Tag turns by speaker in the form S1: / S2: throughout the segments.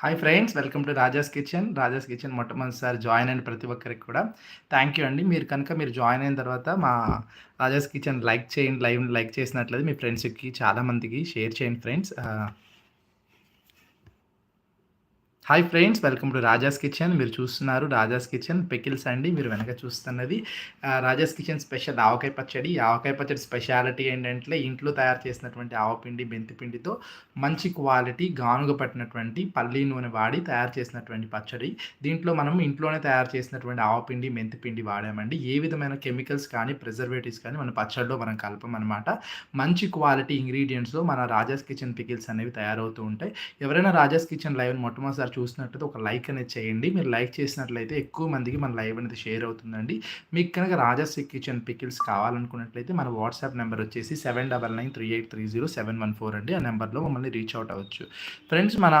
S1: Hi friends welcome to Raja's kitchen Raja's kitchen మొట్టమొదటిసారి join అయిన ప్రతి ఒక్కరికి కూడా థ్యాంక్ యూ అండి. మీరు కనుక మీరు జాయిన్ అయిన తర్వాత మా రాజాస్ కిచెన్ లైక్ చేయండి లైవ్ లైక్ చేసినట్లయితే మీ ఫ్రెండ్స్కి చాలామందికి షేర్ చేయండి friends hi friends welcome to Raja's kitchen. మీరు చూస్తున్నారు రాజాస్ కిచెన్. పికిల్స్ అండి మీరు వెనక చూస్తున్నది. రాజాస్ కిచెన్ స్పెషల్ ఆవకాయ పచ్చడి. ఆవకాయ పచ్చడి స్పెషాలిటీ ఏంటంటే ఇంట్లో తయారు చేసినటువంటి ఆవపిండి మెంతిపిండితో మంచి క్వాలిటీ గానుగ పట్టినటువంటి పల్లి నూనె వాడి తయారు చేసినటువంటి పచ్చడి. దీంట్లో మనం ఇంట్లోనే తయారు చేసినటువంటి ఆవపిండి మెంతిపిండి వాడామండి. ఏ విధమైన కెమికల్స్ కానీ ప్రిజర్వేటివ్స్ కానీ మన పచ్చడిలో మనం కలపమన్నమాట మంచి క్వాలిటీ ఇంగ్రీడియంట్స్లో మన రాజాస్ కిచెన్ పికిల్స్ అనేవి తయారవుతూ ఉంటాయి. ఎవరైనా రాజాస్ కిచెన్ లైవ్ మొట్టమొదటిసారి చూసినట్లయితే ఒక లైక్ అనేది చేయండి. మీరు లైక్ చేసినట్లయితే ఎక్కువ మందికి మన లైవ్ అనేది షేర్ అవుతుందండి. మీకు కనుక రాజశ్రీ కిచెన్ పికిల్స్ కావాలనుకున్నట్లయితే మన వాట్సాప్ నెంబర్ వచ్చేసి seven double nine three eight three zero seven one four అండి. ఆ నెంబర్లో మమ్మల్ని రీచ్ అవుట్ అవ్వచ్చు. ఫ్రెండ్స్ మన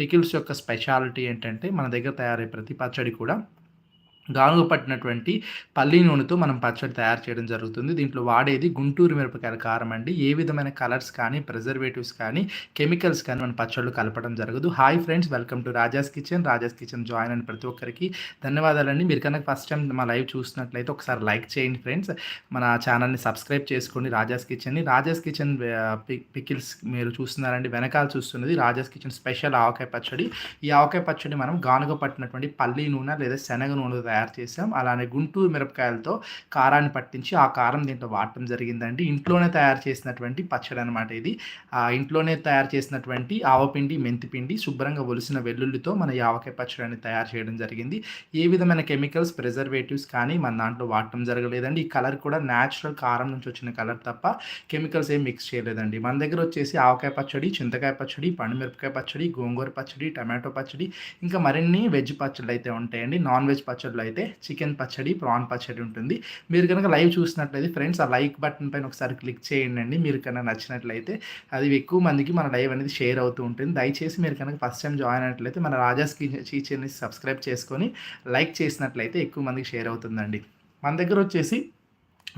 S1: పికిల్స్ యొక్క స్పెషాలిటీ ఏంటంటే మన దగ్గర తయారయ్యే ప్రతి పచ్చడి కూడా గానుగ పట్టినటువంటి పల్లి నూనెతో మనం పచ్చడి తయారు చేయడం జరుగుతుంది. దీంట్లో వాడేది గుంటూరు మిరపకాయల కారం అండి. ఏ విధమైన కలర్స్ కానీ ప్రిజర్వేటివ్స్ కానీ కెమికల్స్ కానీ మన పచ్చళ్ళు కలపడం జరగదు. Hi friends welcome to Raja's kitchen. Raja's kitchen join అయిన ప్రతి ఒక్కరికి ధన్యవాదాలండి. మీరు కనుక ఫస్ట్ టైం మా లైవ్ చూసినట్లయితే ఒకసారి లైక్ చేయండి ఫ్రెండ్స్. మన ఛానల్ని సబ్స్క్రైబ్ చేసుకోండి. రాజాస్ కిచెన్ని. రాజాస్ కిచెన్ పికిల్స్ మీరు చూస్తున్నారండి. వెనకాల చూస్తున్నది రాజాస్ కిచెన్ స్పెషల్ ఆవకాయ పచ్చడి. ఈ ఆవకాయ పచ్చడి మనం గానుగ పట్టినటువంటి పల్లి నూనె లేదా శనగ నూనె తయారు చేసాం అలానే గుంటూరు మిరపకాయలతో కారాన్ని పట్టించి ఆ కారం దీంట్లో వాడటం జరిగిందండి. ఇంట్లోనే తయారు చేసినటువంటి పచ్చడి అనమాట ఇది. ఆ ఇంట్లోనే తయారు చేసినటువంటి ఆవపిండి మెంతిపిండి శుభ్రంగా ఒలిసిన వెల్లుల్లితో మన ఆవకాయ పచ్చడిని తయారు చేయడం జరిగింది. ఏ విధమైన కెమికల్స్ ప్రిజర్వేటివ్స్ కానీ మన దాంట్లో వాడటం జరగలేదండి. ఈ కలర్ కూడా న్యాచురల్ కారం నుంచి వచ్చిన కలర్ తప్ప కెమికల్స్ ఏం మిక్స్ చేయలేదండి. మన దగ్గర వచ్చేసి ఆవకాయ పచ్చడి చింతకాయ పచ్చడి పండుమిరపకాయ పచ్చడి గోంగూర పచ్చడి టమాటో పచ్చడి ఇంకా మరిన్ని వెజ్ పచ్చళ్ళు అయితే ఉంటాయండి. నాన్ వెజ్ పచ్చళ్ళు అయితే చికెన్ పచ్చడి ప్రాన్ పచ్చడి ఉంటుంది. మీరు కనుక లైవ్ చూసినట్లయితే ఫ్రెండ్స్ ఆ లైక్ బటన్ పైన ఒకసారి క్లిక్ చేయండి మీరు కనుక నచ్చినట్లయితే అది ఎక్కువ మందికి మన లైవ్ అనేది షేర్ అవుతూ ఉంటుంది. దయచేసి మీరు కనుక ఫస్ట్ టైం జాయిన్ అయినట్లయితే మన రాజాస్ కిచెన్ని సబ్స్క్రైబ్ చేసుకొని లైక్ చేసినట్లయితే ఎక్కువ మందికి షేర్ అవుతుందండి. మన దగ్గర వచ్చేసి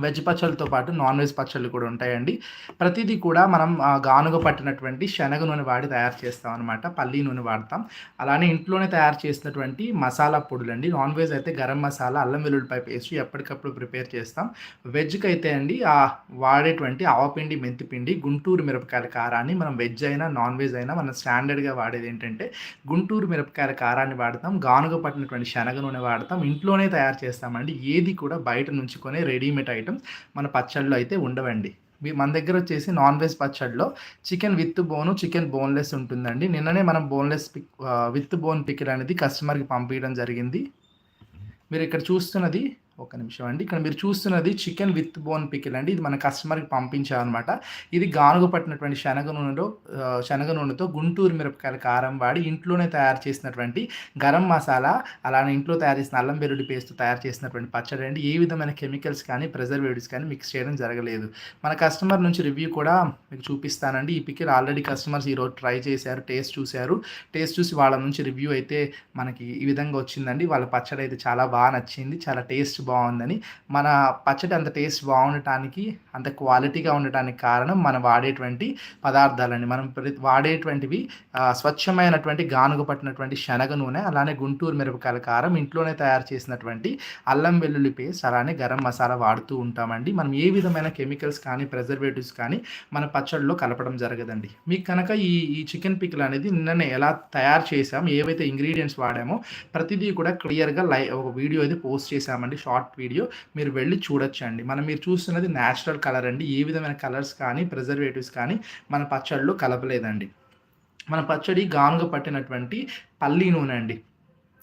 S1: వెజ్ పచ్చళ్ళతో పాటు నాన్ వెజ్ పచ్చళ్ళు కూడా ఉంటాయండి. ప్రతిదీ కూడా మనం గానుగ పట్టినటువంటి శనగ నూనె వాడి తయారు చేస్తాం అనమాట పల్లి నూనె వాడతాం. అలానే ఇంట్లోనే తయారు చేసినటువంటి మసాలా పొడులు అండి నాన్ వెజ్ అయితే గరం మసాలా అల్లం వెల్లుల్లిపాయ పేస్ట్ ఎప్పటికప్పుడు ప్రిపేర్ చేస్తాం. వెజ్కి అయితే అండి ఆ వాడేటువంటి ఆవపిండి మెంతిపిండి గుంటూరు మిరపకాయల కారాన్ని మనం వెజ్ అయినా నాన్ వెజ్ అయినా మనం స్టాండర్డ్గా వాడేది ఏంటంటే గుంటూరు మిరపకాయల కారాన్ని వాడతాం. గానుగ పట్టినటువంటి శనగ నూనె వాడతాం. ఇంట్లోనే తయారు చేస్తామండి. ఏది కూడా బయట నుంచి కొనే రెడీమేడ్ ఐటమ్స్ మన పచ్చళ్ళు అయితే ఉండవండి. మీ- మన దగ్గర వచ్చేసి నాన్ వెజ్ పచ్చడిలో chicken with bone chicken boneless ఉంటుందండి. నిన్ననే మనం boneless pick with bone pick అనేది కస్టమర్కి పంపించడం జరిగింది. మీరు ఇక్కడ చూస్తున్నది ఒక నిమిషం అండి. ఇక్కడ మీరు చూస్తున్నది చికెన్ విత్ బోన్ పికిల్ అండి. ఇది మన కస్టమర్కి పంపించామన్నమాట ఇది గానుగు పట్టినటువంటి శనగ నూనెలో శనగ నూనెతో గుంటూరు మిరపకాయల కారం వాడి ఇంట్లోనే తయారు చేసినటువంటి గరం మసాలా అలానే ఇంట్లో తయారు చేసిన అల్లం వెల్లుల్లి పేస్ట్ తయారు చేసినటువంటి పచ్చడి అండి. ఏ విధమైన కెమికల్స్ కానీ ప్రిజర్వేటివ్స్ కానీ మిక్స్ చేయడం జరగలేదు. మన కస్టమర్ నుంచి రివ్యూ కూడా మీకు చూపిస్తానండి. ఈ పికిల్ ఆల్రెడీ కస్టమర్స్ ఈరోజు ట్రై చేశారు టేస్ట్ చూశారు. టేస్ట్ చూసి వాళ్ళ నుంచి రివ్యూ అయితే మనకి ఈ విధంగా వచ్చిందండి. వాళ్ళ పచ్చడి అయితే చాలా బాగా నచ్చింది. చాలా టేస్ట్ బాగుందని. మన పచ్చడి అంత టేస్ట్ బాగుండటానికి అంత క్వాలిటీగా ఉండటానికి కారణం మనం వాడేటువంటి పదార్థాలండి. మనం ప్రతి వాడేటువంటివి స్వచ్ఛమైనటువంటి గానుగ పట్టినటువంటి శనగ నూనె అలానే గుంటూరు మిరపకాయల కారం ఇంట్లోనే తయారు చేసినటువంటి అల్లం వెల్లుల్లి పేస్ట్ అలానే గరం మసాలా వాడుతూ ఉంటామండి. మనం ఏ విధమైన కెమికల్స్ కానీ ప్రిజర్వేటివ్స్ కానీ మన పచ్చడిలో కలపడం జరగదండి. మీకు కనుక ఈ ఈ చికెన్ పికిల్ అనేది నిన్ననే ఎలా తయారు చేసాం ఏవైతే ఇంగ్రీడియంట్స్ వాడామో ప్రతిదీ కూడా క్లియర్గా లై ఒక వీడియో అయితే పోస్ట్ చేశామండి. షార్ట్ వీడియో మీరు వెళ్ళి చూడొచ్చండి. మనం మీరు చూస్తున్నది న్యాచురల్ కలర్ అండి. ఏ విధమైన కలర్స్ కానీ ప్రిజర్వేటివ్స్ కానీ మన పచ్చడిలో కలపలేదండి. మన పచ్చడి గానుగ పట్టినటువంటి పల్లి నూనె అండి.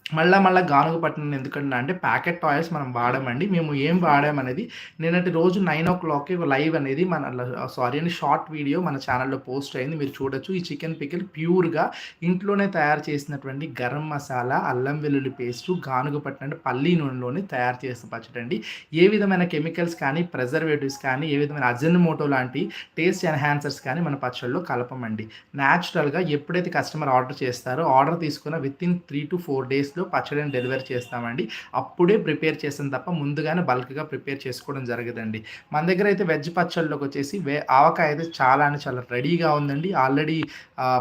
S1: మళ్ళా మళ్ళీ గానుగ పట్టిన ఎందుకంటే అంటే ప్యాకెట్ టాయ్స్ మనం వాడమండి. మేము ఏం వాడామనేది నేనంటే రోజు నైన్ ఓ క్లాక్కి లైవ్ అనేది మన సారీ అని షార్ట్ వీడియో మన ఛానల్లో పోస్ట్ అయింది. మీరు చూడొచ్చు. ఈ చికెన్ పికిల్ ప్యూర్గా ఇంట్లోనే తయారు చేసినటువంటి గరం మసాలా అల్లం వెల్లుల్లి పేస్ట్ గానుగ పట్టిన పల్లి నూనెలోనే తయారు చేసిన పచ్చడండి ఏ విధమైన కెమికల్స్ కానీ ప్రిజర్వేటివ్స్ కానీ ఏ విధమైన అజెన్మోటో లాంటి టేస్ట్ ఎన్హాన్సర్స్ కానీ మన పచ్చళ్ళలో కలపమండి. న్యాచురల్గా ఎప్పుడైతే కస్టమర్ ఆర్డర్ చేస్తారో ఆర్డర్ తీసుకున్న within three to four days డేస్లో పచ్చడిని డెలివరీ చేస్తామండి. అప్పుడే ప్రిపేర్ చేస్తాం తప్ప ముందుగానే బల్క్గా ప్రిపేర్ చేసుకోవడం జరగదండి. మన దగ్గర అయితే వెజ్ పచ్చళ్ళలోకి వచ్చేసి వే ఆవకాయ అయితే చాలా అంటే చాలా రెడీగా ఉందండి. ఆల్రెడీ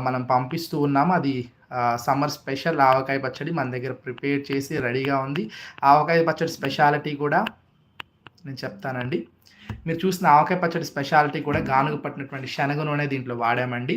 S1: మనం పంపిస్తూ ఉన్నాము. అది సమ్మర్ స్పెషల్ ఆవకాయ పచ్చడి మన దగ్గర ప్రిపేర్ చేసి రెడీగా ఉంది. ఆవకాయ పచ్చడి స్పెషాలిటీ కూడా నేను చెప్తానండి. మీరు చూసిన ఆవకాయ పచ్చడి స్పెషాలిటీ కూడా గానుగ పట్టినటువంటి శనగ నూనె దీంట్లో వాడామండి.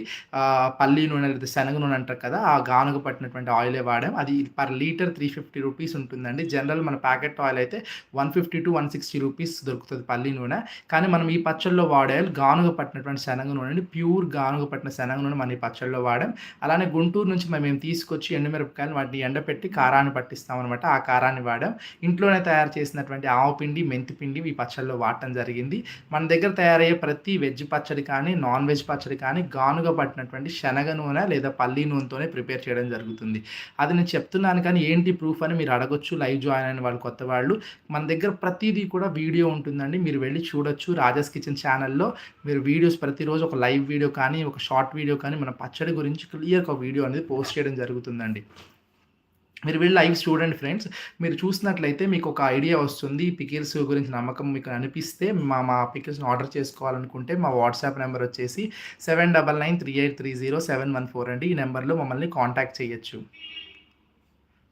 S1: పల్లి నూనె లేదా శనగ నూనె అంటారు కదా ఆ గానుగ పట్టినటువంటి ఆయిలే వాడాం. అది per litre three fifty rupees ఉంటుందండి. జనరల్ మన ప్యాకెట్ ఆయిల్ అయితే one fifty to one sixty rupees దొరుకుతుంది పల్లి నూనె. కానీ మనం ఈ పచ్చళ్ళలో వాడే గానుగ పట్టినటువంటి శనగ నూనె ప్యూర్ గానుగ పట్టిన శనగ నూనె మన ఈ పచ్చళ్ళలో వాడాం. అలానే గుంటూరు నుంచి మేము మేము తీసుకొచ్చి ఎండుమిరపకాయలు వాటిని ఎండపెట్టి కారాన్ని పట్టిస్తాం అనమాట ఆ కారాన్ని వాడాం. ఇంట్లోనే తయారు చేసినటువంటి ఆవపిండి మెంతిపిండి ఈ పచ్చళ్ళలో వాడటం జరిగింది. మన దగ్గర తయారయ్యే ప్రతి వెజ్ పచ్చడి కానీ నాన్ వెజ్ పచ్చడి కానీ గానుగా పట్టినటువంటి శనగ నూనె లేదా పల్లి నూనెతోనే ప్రిపేర్ చేయడం జరుగుతుంది. అది నేను చెప్తున్నాను కానీ ఏంటి ప్రూఫ్ అని మీరు అడగొచ్చు లైవ్ జాయిన్ అయిన వాళ్ళు కొత్త వాళ్ళు. మన దగ్గర ప్రతిదీ కూడా వీడియో ఉంటుందండి. మీరు వెళ్ళి చూడొచ్చు రాజాస్ కిచెన్ ఛానల్లో. మీరు వీడియోస్ ప్రతిరోజు ఒక లైవ్ వీడియో కానీ ఒక షార్ట్ వీడియో కానీ మన పచ్చడి గురించి క్లియర్గా ఒక వీడియో అనేది పోస్ట్ చేయడం జరుగుతుందండి. మీరు వెళ్ళి లైవ్ స్టూడెంట్ ఫ్రెండ్స్ మీరు చూసినట్లయితే మీకు ఒక ఐడియా వస్తుంది పికిల్స్ గురించి నమ్మకం మీకు అనిపిస్తే మా మా పికిల్స్ని ఆర్డర్ చేసుకోవాలనుకుంటే మా వాట్సాప్ నెంబర్ వచ్చేసి seven double nine three eight three zero seven one four అండి. ఈ నెంబర్లో మమ్మల్ని కాంటాక్ట్ చేయొచ్చు.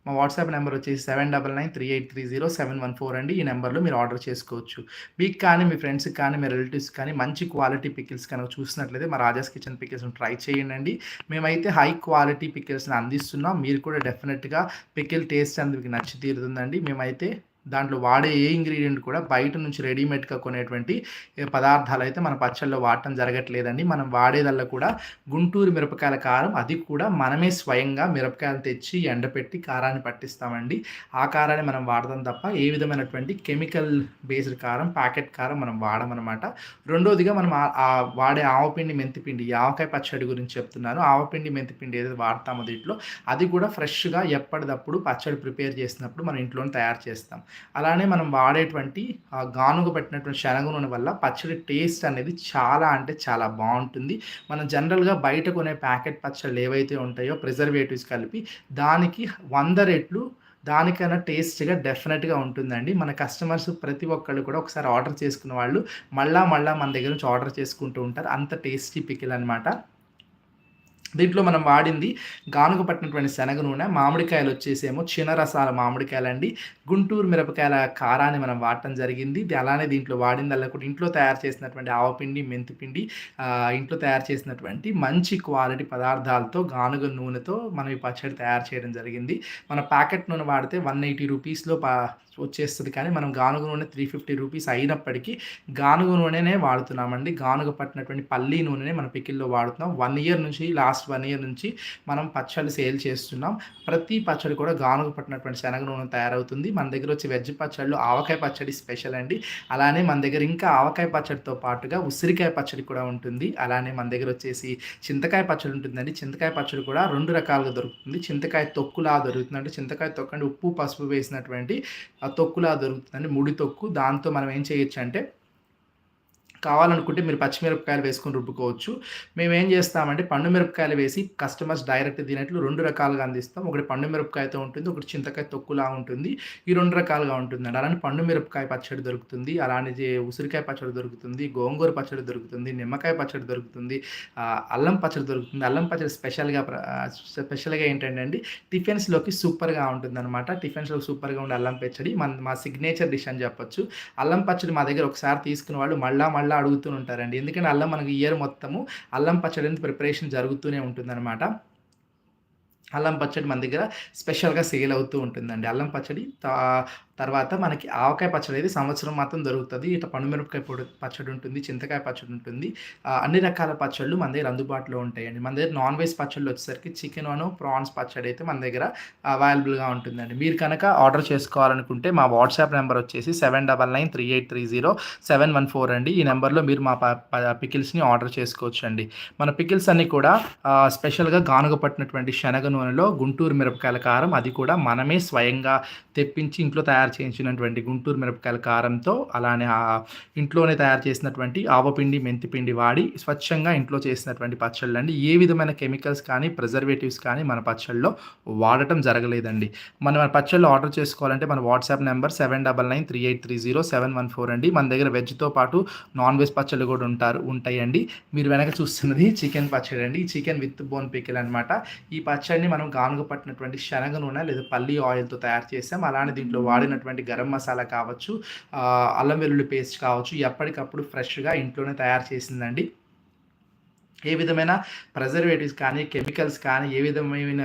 S1: మా వాట్సాప్ నెంబర్ వచ్చేసి seven double nine three eight three zero seven one four అండి. ఈ నెంబర్లో మీరు ఆర్డర్ చేసుకోవచ్చు. మీకు కానీ మీ ఫ్రెండ్స్కి కానీ మీ రిలేటివ్స్ కానీ మంచి క్వాలిటీ పికిల్స్ కనుక చూసినట్లయితే మా రాజాస్ కిచెన్ పికిల్స్ని ట్రై చేయండి మేమైతే హై క్వాలిటీ పికిల్స్ని అందిస్తున్నాం. మీరు కూడా డెఫినెట్గా పికిల్ టేస్ట్ అనేది మీకు నచ్చి తీరుతుందండి. మేమైతే దాంట్లో వాడే ఏ ఇంగ్రీడియంట్ కూడా బయట నుంచి రెడీమేడ్గా కొనేటువంటి పదార్థాలు అయితే మన పచ్చళ్ళలో వాడటం జరగట్లేదండి. మనం వాడేదల్లా కూడా గుంటూరు మిరపకాయల కారం అది కూడా మనమే స్వయంగా మిరపకాయలు తెచ్చి ఎండపెట్టి కారాన్ని పట్టిస్తామండి. ఆ కారాన్ని మనం వాడతాం తప్ప ఏ విధమైనటువంటి కెమికల్ బేస్డ్ కారం ప్యాకెట్ కారం మనం వాడమన్నమాట రెండోదిగా మనం ఆ- వాడే ఆవపిండి మెంతిపిండి ఆవకాయ పచ్చడి గురించి చెప్తున్నాను ఆవపిండి మెంతిపిండి ఏదైతే వాడతామో దీంట్లో అది కూడా ఫ్రెష్గా ఎప్పటిదప్పుడు పచ్చడి ప్రిపేర్ చేసినప్పుడు మనం ఇంట్లోనే తయారు చేస్తాం. అలానే మనం వాడేటువంటి ఆ గానుగ పెట్టినటువంటి శనగ నూనె వల్ల పచ్చడి టేస్ట్ అనేది చాలా అంటే చాలా బాగుంటుంది. మనం జనరల్గా బయట కొనే ప్యాకెట్ పచ్చళ్ళు ఏవైతే ఉంటాయో ప్రిజర్వేటివ్స్ కలిపి దానికి వంద రెట్లు దానికన్నా టేస్ట్గా డెఫినెట్గా ఉంటుందండి. మన కస్టమర్స్ ప్రతి ఒక్కళ్ళు కూడా ఒకసారి ఆర్డర్ చేసుకున్న వాళ్ళు మళ్ళా మళ్ళా మన దగ్గర నుంచి ఆర్డర్ చేసుకుంటూ ఉంటారు. అంత టేస్టీ పికిల్ అనమాట దీంట్లో మనం వాడింది గానుగ పట్టినటువంటి శనగ నూనె మామిడికాయలు వచ్చేసేమో చిన్న రసాల మామిడికాయలు అండి గుంటూరు మిరపకాయల కారాన్ని మనం వాడటం జరిగింది. ఇది అలానే దీంట్లో వాడిందల్లా కూడా ఇంట్లో తయారు చేసినటువంటి ఆవపిండి మెంతిపిండి ఇంట్లో తయారు చేసినటువంటి మంచి క్వాలిటీ పదార్థాలతో గానుగ నూనెతో మనం ఈ పచ్చడి తయారు చేయడం జరిగింది. మన ప్యాకెట్ నూనె వాడితే వన్ ఎయిటీ రూపీస్లో పా వచ్చేస్తుంది. కానీ మనం గానుగ నూనె త్రీ ఫిఫ్టీ రూపీస్ అయినప్పటికీ గానుగ నూనెనే వాడుతున్నామండి. గానుగ పట్టినటువంటి పల్లీ నూనెనే మన పికిల్లో వాడుతున్నాం. వన్ ఇయర్ నుంచి లాస్ట్ వన్ ఇయర్ నుంచి మనం పచ్చళ్ళు సేల్ చేస్తున్నాం. ప్రతి పచ్చడి కూడా గానుగ పట్టినటువంటి శనగ నూనె తయారవుతుంది. మన దగ్గర వచ్చి వెజ్ పచ్చళ్ళు ఆవకాయ పచ్చడి స్పెషల్ అండి. అలానే మన దగ్గర ఇంకా ఆవకాయ పచ్చడితో పాటుగా ఉసిరికాయ పచ్చడి కూడా ఉంటుంది. అలానే మన దగ్గర వచ్చేసి చింతకాయ పచ్చడి ఉంటుందండి. చింతకాయ పచ్చడి కూడా రెండు రకాలుగా దొరుకుతుంది. చింతకాయ తొక్కులా దొరుకుతుంది అంటే చింతకాయ తొక్కు అంటే ఉప్పు పసుపు వేసినటువంటి తొక్కులా దొరుకుతుందండి. ముడి తొక్కు. దాంతో మనం ఏం చేయొచ్చు అంటే కావాలనుకుంటే మీరు పచ్చిమిరపకాయలు వేసుకొని రుబ్బుకోవచ్చు. మేము ఏం చేస్తామంటే పండు మిరపకాయలు వేసి కస్టమర్స్ డైరెక్ట్ తినట్లు రెండు రకాలుగా అందిస్తాం. ఒకటి పండు మిరపకాయతో ఉంటుంది ఒకటి చింతకాయ తొక్కులా ఉంటుంది. ఈ రెండు రకాలుగా ఉంటుందండి. అలానే పండు మిరపకాయ పచ్చడి దొరుకుతుంది అలానే ఉసిరికాయ పచ్చడి దొరుకుతుంది గోంగూర పచ్చడి దొరుకుతుంది నిమ్మకాయ పచ్చడి దొరుకుతుంది అల్లం పచ్చడి దొరుకుతుంది. అల్లం పచ్చడి స్పెషల్గా స్పెషల్గా ఏంటంటే అండి టిఫిన్స్లోకి సూపర్గా ఉంటుంది అనమాట టిఫిన్స్లో సూపర్గా ఉండే అల్లం పచ్చడి మన మా సిగ్నేచర్ డిష్ అని చెప్పొచ్చు. అల్లం పచ్చడి మా దగ్గర ఒకసారి తీసుకున్న వాళ్ళు మళ్ళా మళ్ళీ అడుగుతూ ఉంటారండి. ఎందుకంటే అల్లం మనకి ఇయర్ మొత్తము అల్లం పచ్చడి ప్రిపరేషన్ జరుగుతూనే ఉంటుందన్నమాట. అల్లం పచ్చడి మన దగ్గర స్పెషల్గా సేల్ అవుతూ ఉంటుందండి. అల్లం పచ్చడి తర్వాత మనకి ఆవకాయ పచ్చడి అయితే సంవత్సరం మాత్రం దొరుకుతుంది. ఇట్లా పండుమిరపకాయ పొడి పచ్చడి ఉంటుంది చింతకాయ పచ్చడి ఉంటుంది. అన్ని రకాల పచ్చళ్ళు మన దగ్గర అందుబాటులో ఉంటాయండి. మన దగ్గర నాన్ వెజ్ పచ్చళ్ళు వచ్చేసరికి చికెన్ అను ప్రాన్స్ పచ్చడి అయితే మన దగ్గర అవైలబుల్గా ఉంటుందండి. మీరు కనుక ఆర్డర్ చేసుకోవాలనుకుంటే మా వాట్సాప్ నెంబర్ వచ్చేసి seven double nine three eight three zero seven one four అండి. ఈ నెంబర్లో మీరు మా పికిల్స్ని ఆర్డర్ చేసుకోవచ్చు అండి మన పికిల్స్ అన్నీ కూడా స్పెషల్గా గానుగ పట్టినటువంటి శనగను నూనెలో గుంటూరు మిరపకాయల కారం అది కూడా మనమే స్వయంగా తెప్పించి ఇంట్లో తయారు చేయించినటువంటి గుంటూరు మిరపకాయల కారంతో అలానే ఆ ఇంట్లోనే తయారు చేసినటువంటి ఆవపిండి మెంతిపిండి వాడి స్వచ్ఛంగా ఇంట్లో చేసినటువంటి పచ్చళ్ళు అండి. ఏ విధమైన కెమికల్స్ కానీ ప్రిజర్వేటివ్స్ కానీ మన పచ్చళ్ళలో వాడటం జరగలేదండి. మనం మన పచ్చళ్ళు ఆర్డర్ చేసుకోవాలంటే మన WhatsApp number seven double nine three eight three zero seven one four అండి. మన దగ్గర వెజ్తో పాటు నాన్ వెజ్ పచ్చళ్ళు కూడా ఉంటారు ఉంటాయండి. మీరు వెనక చూస్తున్నది చికెన్ పచ్చడి అండి ఈ చికెన్ విత్ బోన్ పికిల్ అనమాట ఈ పచ్చడిని మనం గానుగ పట్టినటువంటి శనగ నూనె లేదా పల్లి ఆయిల్తో తయారు చేసాం. అలానే దీంట్లో వాడినటువంటి గరం మసాలా కావచ్చు అల్లం వెల్లుల్లి పేస్ట్ కావచ్చు ఎప్పటికప్పుడు ఫ్రెష్గా ఇంట్లోనే తయారు చేసిందండి. ఏ విధమైన ప్రిజర్వేటివ్స్ కానీ కెమికల్స్ కానీ ఏ విధమైన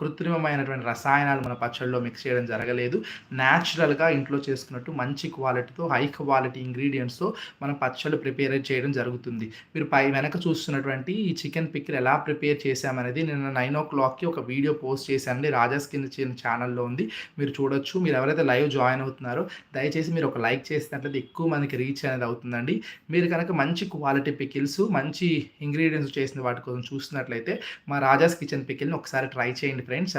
S1: కృత్రిమమైనటువంటి రసాయనాలు మన పచ్చళ్ళలో మిక్స్ చేయడం జరగలేదు. న్యాచురల్గా ఇంట్లో చేసుకున్నట్టు మంచి క్వాలిటీతో హై క్వాలిటీ ఇంగ్రీడియంట్స్తో మనం పచ్చళ్ళు ప్రిపేర్ చేయడం జరుగుతుంది. మీరు పై వెనక చూస్తున్నటువంటి ఈ చికెన్ పిక్కిల్ ఎలా ప్రిపేర్ చేశామనేది నేను నైన్ ఓ క్లాక్కి ఒక వీడియో పోస్ట్ చేశానండి రాజా స్కిన్ ఛానల్లో ఉంది. మీరు చూడొచ్చు. మీరు ఎవరైతే లైవ్ జాయిన్ అవుతున్నారో దయచేసి మీరు ఒక లైక్ చేసినట్లయితే ఎక్కువ మనకి రీచ్ అనేది అవుతుందండి. మీరు కనుక మంచి క్వాలిటీ పికిల్స్ మంచి ఇంగ్రీడియంట్స్ ఇంగ్రీడియంట్స్ చేసిన వాటి కోసం చూసినట్లయితే మా రాజాస్ కిచెన్ పికిల్ని ఒకసారి ట్రై చేయండి ఫ్రెండ్స్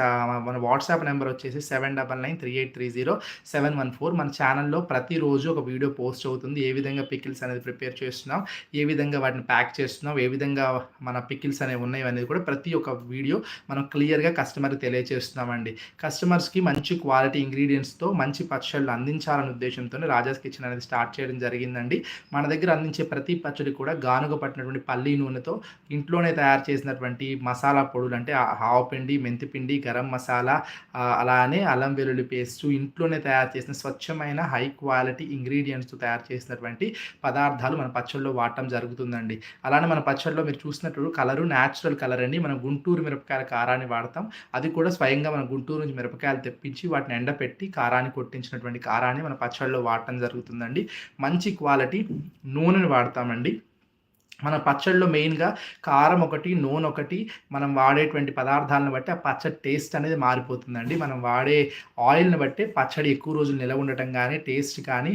S1: మన వాట్సాప్ నెంబర్ వచ్చేసి seven double nine three eight three zero seven one four మన ఛానల్లో ప్రతిరోజు ఒక వీడియో పోస్ట్ అవుతుంది. ఏ విధంగా పికిల్స్ అనేది ప్రిపేర్ చేస్తున్నాం ఏ విధంగా వాటిని ప్యాక్ చేస్తున్నాం ఏ విధంగా మన పికిల్స్ అనేవి ఉన్నాయి అనేది కూడా ప్రతి ఒక్క వీడియో మనం క్లియర్గా కస్టమర్కి తెలియజేస్తున్నామండి కస్టమర్స్కి మంచి క్వాలిటీ ఇంగ్రీడియంట్స్తో మంచి పచ్చళ్ళు అందించాలనే ఉద్దేశంతోనే రాజాస్ కిచెన్ అనేది స్టార్ట్ చేయడం జరిగిందండి. మన దగ్గర అందించే ప్రతి పచ్చడి కూడా గానుగ పట్టినటువంటి పల్లి నూనెతో ఇంట్లోనే తయారు చేసినటువంటి మసాలా పొడులు అంటే ఆవపిండి మెంతిపిండి గరం మసాలా అలానే అల్లం వెల్లుల్లి పేస్ట్ ఇంట్లోనే తయారు చేసిన స్వచ్ఛమైన హై క్వాలిటీ ఇంగ్రీడియంట్స్తో తయారు చేసినటువంటి పదార్థాలు మన పచ్చళ్ళలో వాడటం జరుగుతుందండి. అలానే మన పచ్చళ్ళలో మీరు చూసినట్టు కలరు న్యాచురల్ కలర్ అండి. మనం గుంటూరు మిరపకాయల కారాన్ని వాడతాం. అది కూడా స్వయంగా మన గుంటూరు నుంచి మిరపకాయలు తెప్పించి వాటిని ఎండపెట్టి కారాన్ని కొట్టించినటువంటి కారాన్ని మన పచ్చళ్ళలో వాడటం జరుగుతుందండి. మంచి క్వాలిటీ నూనెని వాడతామండి. మన పచ్చడిలో మెయిన్గా కారం ఒకటి నూనె ఒకటి మనం వాడేటువంటి పదార్థాలను బట్టి ఆ పచ్చడి టేస్ట్ అనేది మారిపోతుందండి. మనం వాడే ఆయిల్ని బట్టి పచ్చడి ఎక్కువ రోజులు నిలవ ఉండటం కానీ టేస్ట్ కానీ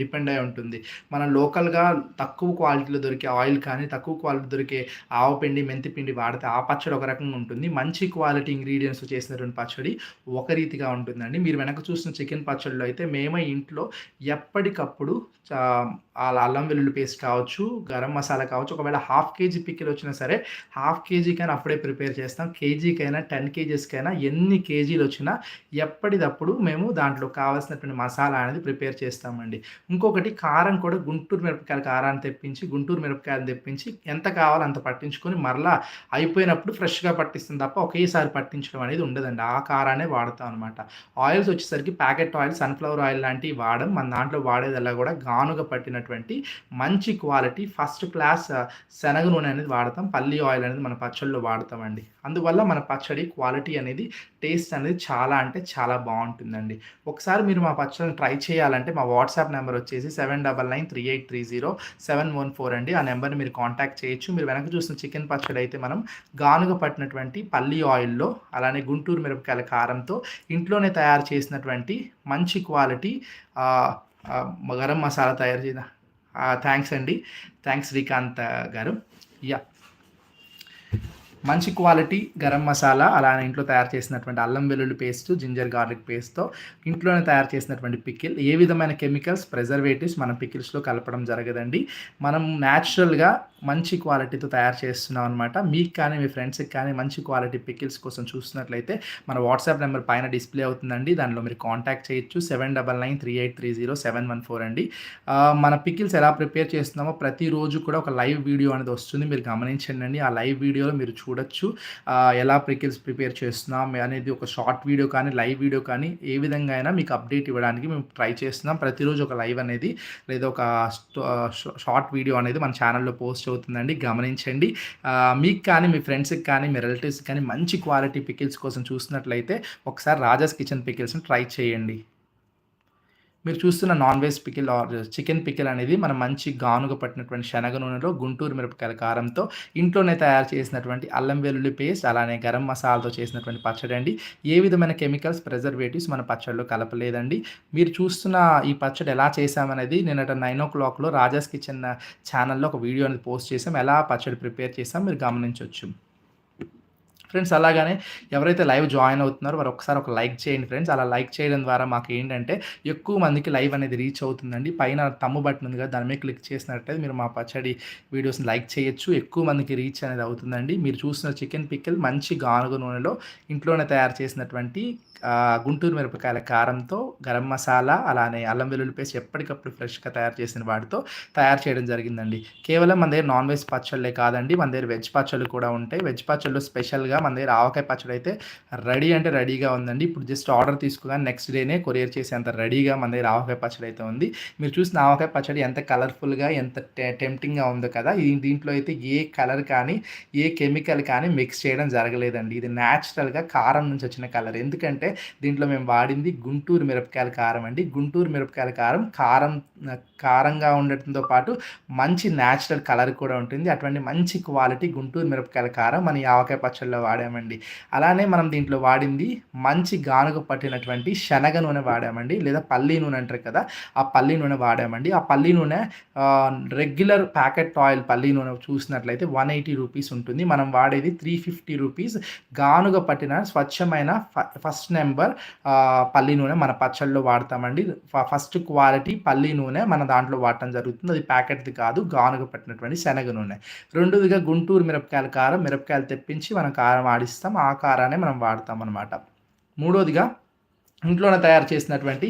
S1: డిపెండ్ అయి ఉంటుంది. మనం లోకల్గా తక్కువ క్వాలిటీలో దొరికే ఆయిల్ కానీ తక్కువ క్వాలిటీ దొరికే ఆవపిండి మెంతిపిండి వాడితే ఆ పచ్చడి ఒక రకంగా ఉంటుంది. మంచి క్వాలిటీ ఇంగ్రీడియంట్స్ చేసినటువంటి పచ్చడి ఒక రీతిగా ఉంటుందండి. మీరు వెనక చూసిన చికెన్ పచ్చడిలో అయితే మేమే ఇంట్లో ఎప్పటికప్పుడు అలా అల్లం వెల్లుల్లి పేస్ట్ కావచ్చు గరం మసాలా కావచ్చు ఒకవేళ హాఫ్ కేజీ పిక్కిల్ వచ్చినా సరే హాఫ్ కేజీకైనా అప్పుడే ప్రిపేర్ చేస్తాం. కేజీకైనా టెన్ కేజీస్కైనా ఎన్ని కేజీలు వచ్చినా ఎప్పటిదప్పుడు మేము దాంట్లో కావాల్సినటువంటి మసాలా అనేది ప్రిపేర్ చేస్తామండి. ఇంకొకటి కారం కూడా గుంటూరు మిరపకాయల కారాన్ని తెప్పించి గుంటూరు మిరపకాయలు తెప్పించి ఎంత కావాలో అంత పట్టించుకొని మరలా అయిపోయినప్పుడు ఫ్రెష్గా పట్టిస్తుంది తప్ప ఒకేసారి పట్టించడం అనేది ఉండదండి. ఆ కారానే వాడతాం అనమాట ఆయిల్స్ వచ్చేసరికి ప్యాకెట్ ఆయిల్ సన్ఫ్లవర్ ఆయిల్ లాంటివి వాడడం మన దాంట్లో వాడేదల్లా కూడా గానుగా పట్టినటువంటి మంచి క్వాలిటీ ఫస్ట్ క్లాస్ శనగ నూనె అనేది వాడతాం. పల్లి ఆయిల్ అనేది మన పచ్చళ్ళలో వాడతామండి. అందువల్ల మన పచ్చడి క్వాలిటీ అనేది టేస్ట్ అనేది చాలా అంటే చాలా బాగుంటుందండి. ఒకసారి మీరు మా పచ్చడిని ట్రై చేయాలంటే మా వాట్సాప్ నెంబర్ వచ్చేసి seven double nine three eight three zero seven one four అండి. ఆ నెంబర్ని మీరు కాంటాక్ట్ చేయొచ్చు. మీరు వెనక చూసిన చికెన్ పచ్చడి అయితే మనం గానుగ పట్టినటువంటి పల్లి ఆయిల్లో అలానే గుంటూరు మిరపకాయల కారంతో ఇంట్లోనే తయారు చేసినటువంటి మంచి క్వాలిటీ గరం మసాలా తయారు చేసిన థ్యాంక్స్ అండి. థ్యాంక్స్ శ్రీకాంత్ గారు. యా మంచి క్వాలిటీ గరం మసాలా అలానే ఇంట్లో తయారు చేసినటువంటి అల్లం వెల్లుల్లి పేస్ట్ జింజర్ గార్లిక్ పేస్ట్తో ఇంట్లోనే తయారు చేసినటువంటి పికిల్. ఏ విధమైన కెమికల్స్ ప్రిజర్వేటివ్స్ మన పికిల్స్లో కలపడం జరగదండి. మనం న్యాచురల్గా మంచి క్వాలిటీతో తయారు చేస్తున్నాం అనమాట మీకు కానీ మీ ఫ్రెండ్స్కి కానీ మంచి క్వాలిటీ పికిల్స్ కోసం చూస్తున్నట్లయితే మన వాట్సాప్ నెంబర్ పైన డిస్ప్లే అవుతుందండి. దానిలో మీరు కాంటాక్ట్ చేయొచ్చు. Seven double nine three eight three zero seven one four అండి. మన పికిల్స్ ఎలా ప్రిపేర్ చేస్తున్నామో ప్రతిరోజు కూడా ఒక లైవ్ వీడియో అనేది వస్తుంది. మీరు గమనించండి ఆ లైవ్ వీడియోలో మీరు చూడొచ్చు. ఎలా పికిల్స్ ప్రిపేర్ చేస్తున్నాం అనేది ఒక షార్ట్ వీడియో కానీ లైవ్ వీడియో కానీ ఏ విధంగా అయినా మీకు అప్డేట్ ఇవ్వడానికి మేము ట్రై చేస్తున్నాం. ప్రతిరోజు ఒక లైవ్ అనేది లేదా ఒక షార్ట్ వీడియో అనేది మన ఛానల్లో పోస్ట్ అవుతుందండి. గమనించండి. మీకు కానీ మీ ఫ్రెండ్స్కి కానీ మీ రిలేటివ్స్కి కానీ మంచి క్వాలిటీ పికిల్స్ కోసం చూసినట్లయితే ఒకసారి రాజాస్ కిచెన్ పికిల్స్ని ట్రై చేయండి. మీరు చూస్తున్న non veg pickle or chicken pickle అనేది మనం మంచి గానుగ పట్టినటువంటి శనగ నూనెలో గుంటూరు మిరపకాయల కారంతో ఇంట్లోనే తయారు చేసినటువంటి అల్లం వెల్లుల్లి పేస్ట్ అలానే గరం మసాలాతో చేసినటువంటి పచ్చడి అండి. ఏ విధమైన కెమికల్స్ ప్రిజర్వేటివ్స్ మన పచ్చడిలో కలపలేదండి. మీరు చూస్తున్న ఈ పచ్చడి ఎలా చేసామనేది నిన్నట నైన్ ఓ క్లాక్లో రాజాస్ కిచెన్ ఛానల్లో ఒక వీడియో అనేది పోస్ట్ చేసాం ఎలా పచ్చడి ప్రిపేర్ చేసాం మీరు గమనించవచ్చు ఫ్రెండ్స్ అలాగనే ఎవరైతే లైవ్ జాయిన్ అవుతున్నారో వారు ఒకసారి ఒక లైక్ చేయండి ఫ్రెండ్స్. అలా లైక్ చేయడం ద్వారా మాకు ఏంటంటే ఎక్కువ మందికి లైవ్ అనేది రీచ్ అవుతుందండి. పైన తమ్ము బటన్ ఉంది కదా దాని మీద క్లిక్ చేసినట్టయితే మీరు మా పచ్చడి వీడియోస్ని లైక్ చేయొచ్చు. ఎక్కువ మందికి రీచ్ అనేది అవుతుందండి. మీరు చూసిన చికెన్ పిక్కిల్ మంచి గానుగ నూనెలో ఇంట్లోనే తయారు చేసినటువంటి గుంటూరు మిరపకాయల కారంతో గరం మసాలా అలానే అల్లం వెల్లుల్లి పేస్ట్ ఎప్పటికప్పుడు ఫ్రెష్గా తయారు చేసిన వాటితో తయారు చేయడం జరిగిందండి. కేవలం మన దగ్గర నాన్ వెజ్ పచ్చళ్ళే కాదండి మన దగ్గర వెజ్ పచ్చళ్ళు కూడా ఉంటాయి. వెజ్ పచ్చళ్ళు స్పెషల్గా మన దగ్గర ఆవకాయ పచ్చడి అయితే రెడీ అంటే రెడీగా ఉందండి. ఇప్పుడు జస్ట్ ఆర్డర్ తీసుకోగానే నెక్స్ట్ డేనే కొరియర్ చేసేంత రెడీగా మన దగ్గర ఆవకాయ పచ్చడి అయితే ఉంది. మీరు చూసిన ఆవకాయ పచ్చడి ఎంత కలర్ఫుల్గా ఎంత టెంప్టింగ్గా ఉందో కదా దీంట్లో అయితే ఏ కలర్ కానీ ఏ కెమికల్ కానీ మిక్స్ చేయడం జరగలేదండి. ఇది న్యాచురల్గా కారం నుంచి వచ్చిన కలర్. ఎందుకంటే దీంట్లో మేము వాడింది గుంటూరు మిరపకాయల కారం అండి. గుంటూరు మిరపకాయల కారం కారం కారంగా ఉండటంతో పాటు మంచి న్యాచురల్ కలర్ కూడా ఉంటుంది. అటువంటి మంచి క్వాలిటీ గుంటూరు మిరపకాయల కారం మన ఆవకాయ పచ్చళ్ళలో వాడామండి. అలానే మనం దీంట్లో వాడింది మంచి గానుగ పట్టినటువంటి శనగ నూనె వాడామండి. లేదా పల్లి నూనె అంటారు కదా ఆ పల్లి నూనె వాడామండి. ఆ పల్లి నూనె రెగ్యులర్ ప్యాకెట్ ఆయిల్ పల్లి నూనె చూసినట్లయితే వన్ ఎయిటీ రూపీస్ ఉంటుంది. మనం వాడేది త్రీ ఫిఫ్టీ రూపీస్. గానుగ పట్టిన స్వచ్ఛమైన ఫస్ట్ నెంబర్ పల్లి నూనె మన పచ్చళ్ళలో వాడతామండి. ఫస్ట్ క్వాలిటీ పల్లి నూనె మన దాంట్లో వాడటం జరుగుతుంది. అది ప్యాకెట్ది కాదు గానుగ పట్టినటువంటి శనగ నూనె. రెండోదిగా గుంటూరు మిరపకాయల కారం మిరపకాయలు తెప్పించి మనం కారం ఆడిస్తాం. ఆ కారాన్ని మనం వాడతాం అనమాట మూడోదిగా ఇంట్లోనే తయారు చేసినటువంటి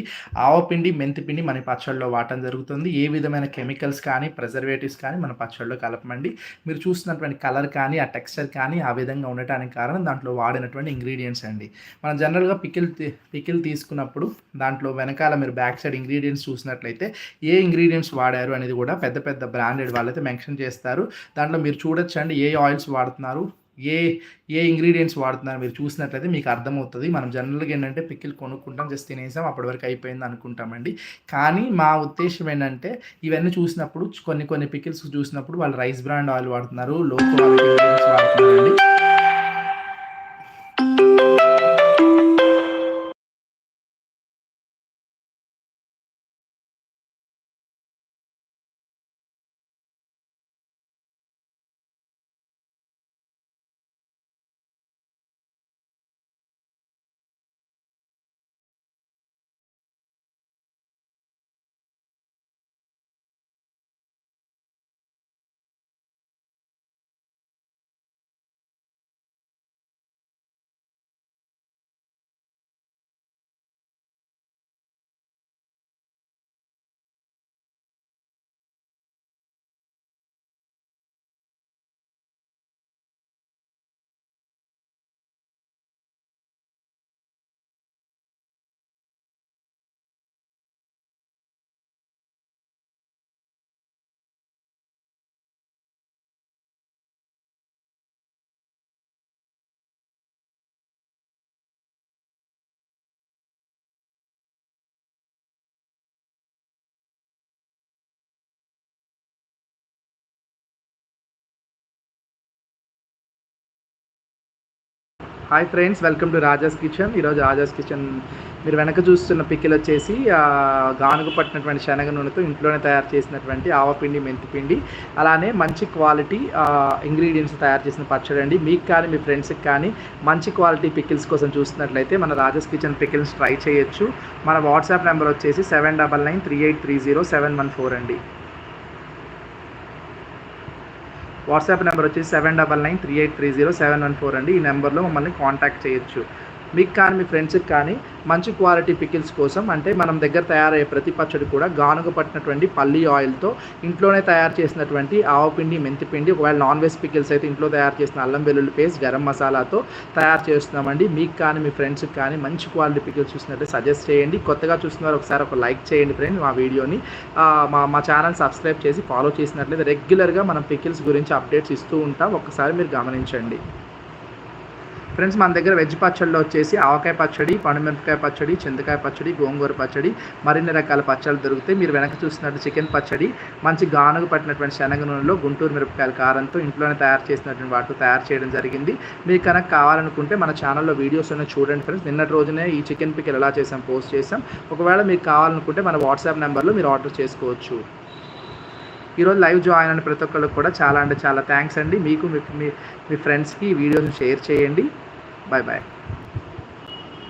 S1: ఆవపిండి మెంతిపిండి మన పచ్చళ్ళలో వాడటం జరుగుతుంది. ఏ విధమైన కెమికల్స్ కానీ ప్రిజర్వేటివ్స్ కానీ మన పచ్చళ్ళలో కలపమండి. మీరు చూస్తున్నటువంటి కలర్ కానీ ఆ టెక్స్చర్ కానీ ఆ విధంగా ఉండటానికి కారణం దాంట్లో వాడినటువంటి ఇంగ్రీడియంట్స్ అండి. మనం జనరల్గా పికిల్ పికిల్ తీసుకున్నప్పుడు దాంట్లో వెనకాల మీరు బ్యాక్ సైడ్ ఇంగ్రీడియంట్స్ చూసినట్లయితే ఏ ఇంగ్రీడియంట్స్ వాడారు అనేది కూడా పెద్ద పెద్ద బ్రాండెడ్ వాళ్ళైతే మెన్షన్ చేస్తారు. దాంట్లో మీరు చూడొచ్చండి ఏ ఆయిల్స్ వాడుతున్నారు ఏ ఏ ఇంగ్రీడియంట్స్ వాడుతున్నారు మీరు చూసినట్లయితే మీకు అర్థమవుతుంది. మనం జనరల్గా ఏంటంటే పిక్కిల్ కొనుక్కుంటాం జస్ట్ తినేసాం అప్పటి వరకు అయిపోయింది అనుకుంటామండి. కానీ మా ఉద్దేశం ఏంటంటే ఇవన్నీ చూసినప్పుడు కొన్ని కొన్ని పికిల్స్ చూసినప్పుడు వాళ్ళు రైస్ బ్రాండ్ ఆయిల్ వాడుతున్నారు low quality వాడుతున్నారండి. Hi friends welcome to Raja's kitchen ఈరోజు రాజాస్ కిచెన్ మీరు వెనక చూస్తున్న పిక్కిల్ వచ్చేసి గానుగు పట్టినటువంటి శనగ నూనెతో ఇంట్లోనే తయారు చేసినటువంటి ఆవపిండి మెంతిపిండి అలానే మంచి క్వాలిటీ ఇంగ్రీడియంట్స్ తయారు చేసిన పచ్చడి అండి. మీకు కానీ మీ ఫ్రెండ్స్కి కానీ మంచి క్వాలిటీ పికిల్స్ కోసం చూస్తున్నట్లయితే మన రాజాస్ కిచెన్ పికిల్స్ ట్రై చేయొచ్చు. మన వాట్సాప్ నెంబర్ వచ్చేసి seven double nine three eight three zero seven one four అండి. వాట్సాప్ నెంబర్ వచ్చి seven double nine three eight three zero seven one four అండి. ఈ నెంబర్లో మమ్మల్ని కాంటాక్ట్ చేయొచ్చు. మీకు కానీ మీ ఫ్రెండ్స్కి కానీ మంచి క్వాలిటీ పికిల్స్ కోసం అంటే మనం దగ్గర తయారయ్యే ప్రతి పచ్చడి కూడా గానుగ పట్టినటువంటి పల్లి ఆయిల్తో ఇంట్లోనే తయారు చేసినటువంటి ఆవపిండి మెంతిపిండి ఒకవేళ నాన్ వెజ్ పికిల్స్ అయితే ఇంట్లో తయారు చేసిన అల్లం వెల్లుల్లి పేస్ట్ గరం మసాలాతో తయారు చేస్తున్నామండి. మీకు కానీ మీ ఫ్రెండ్స్కి కానీ మంచి క్వాలిటీ పికిల్స్ చూసినట్టే సజెస్ట్ చేయండి. కొత్తగా చూస్తున్నారు ఒకసారి ఒక లైక్ చేయండి ఫ్రెండ్ మా వీడియోని. మా మా ఛానల్ సబ్స్క్రైబ్ చేసి ఫాలో చేసినట్లయితే రెగ్యులర్గా మనం పికిల్స్ గురించి అప్డేట్స్ ఇస్తూ ఉంటాం. ఒకసారి మీరు గమనించండి. ఫ్రెండ్స్ మన దగ్గర వెజ్ పచ్చడిలో వచ్చేసి ఆవకాయ పచ్చడి పండుమిరపకాయ పచ్చడి చింతకాయ పచ్చడి గోంగూర పచ్చడి మరిన్ని రకాల పచ్చళ్ళు దొరుకుతాయి. మీరు వెనక చూసినట్టు చికెన్ పచ్చడి మంచి గానుగ పట్టినటువంటి శనగ నూనెలో గుంటూరు మిరపకాయల కారంతో ఇంట్లోనే తయారు చేసినటువంటి వాటితో తయారు చేయడం జరిగింది. మీకు కనుక కావాలనుకుంటే మన ఛానల్లో వీడియోస్ ఉన్నాయి చూడండి ఫ్రెండ్స్. నిన్నటి రోజునే ఈ చికెన్ పిక్కలు ఎలా చేసాం పోస్ట్ చేసాం. ఒకవేళ మీకు కావాలనుకుంటే మన వాట్సాప్ నెంబర్లో మీరు ఆర్డర్ చేసుకోవచ్చు. ఈరోజు లైవ్ జాయిన్ అయిన ప్రతి ఒక్కరికి కూడా చాలా అంటే చాలా థ్యాంక్స్ అండి. మీకు మీ మీ- మీ ఫ్రెండ్స్కి ఈ వీడియోని షేర్ చేయండి. Bye bye